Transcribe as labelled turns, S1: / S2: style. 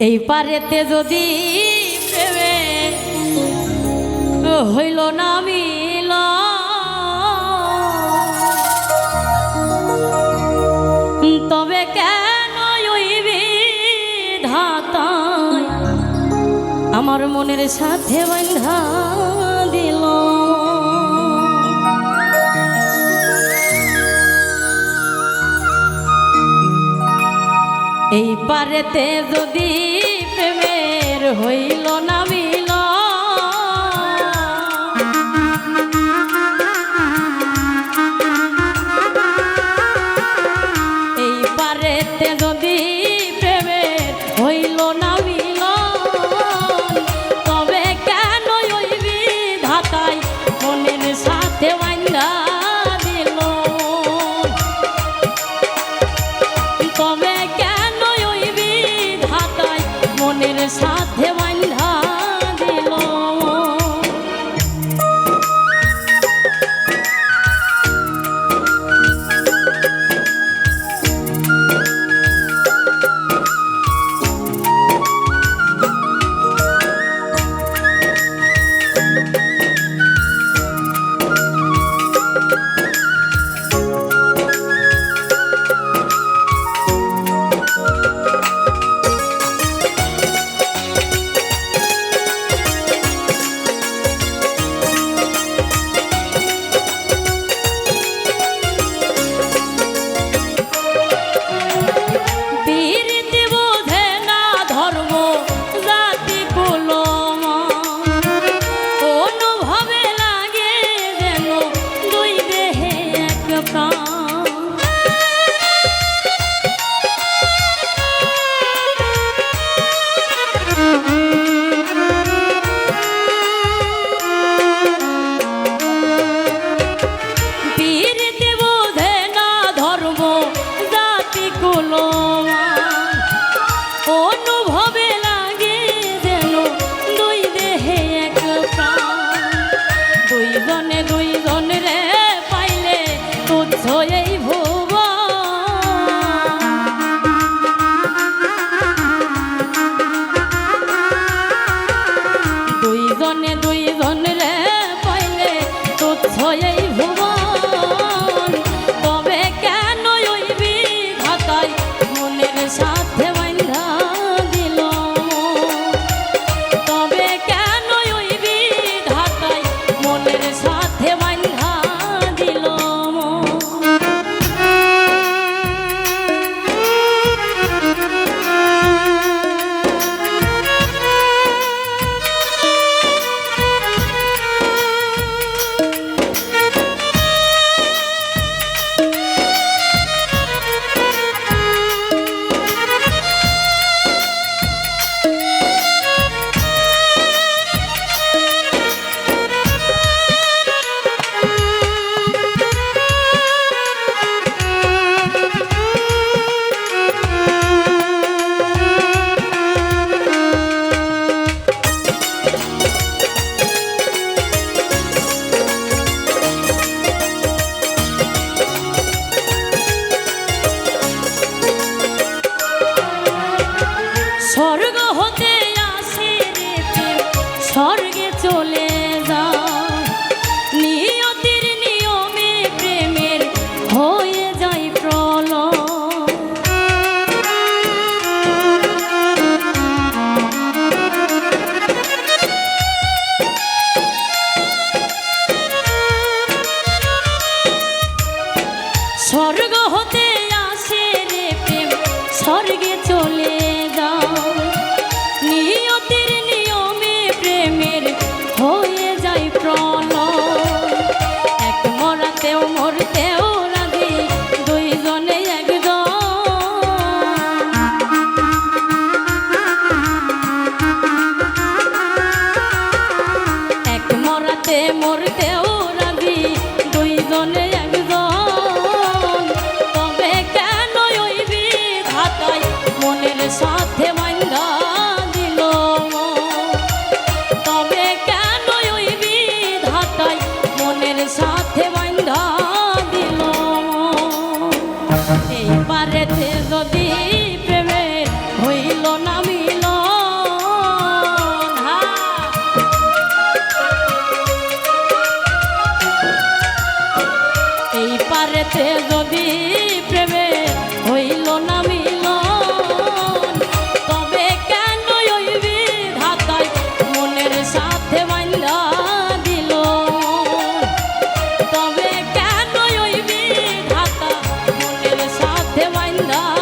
S1: এই পারেতে যদি দেবে, হইল না মিল তবে কেন ওইবি ধাতায় আমার মনের সাথে বন্ধা পারেতে যদি প্রেমের হইল না 내 চলে যাও। মনের সাথে মাইন্দা দিল তবে কেন ওই বিধাতাই মনের সাথে মাইন্দা দিল এইবারেতে যদি প্রেমের হইল না মিল এই পারেতে যদি না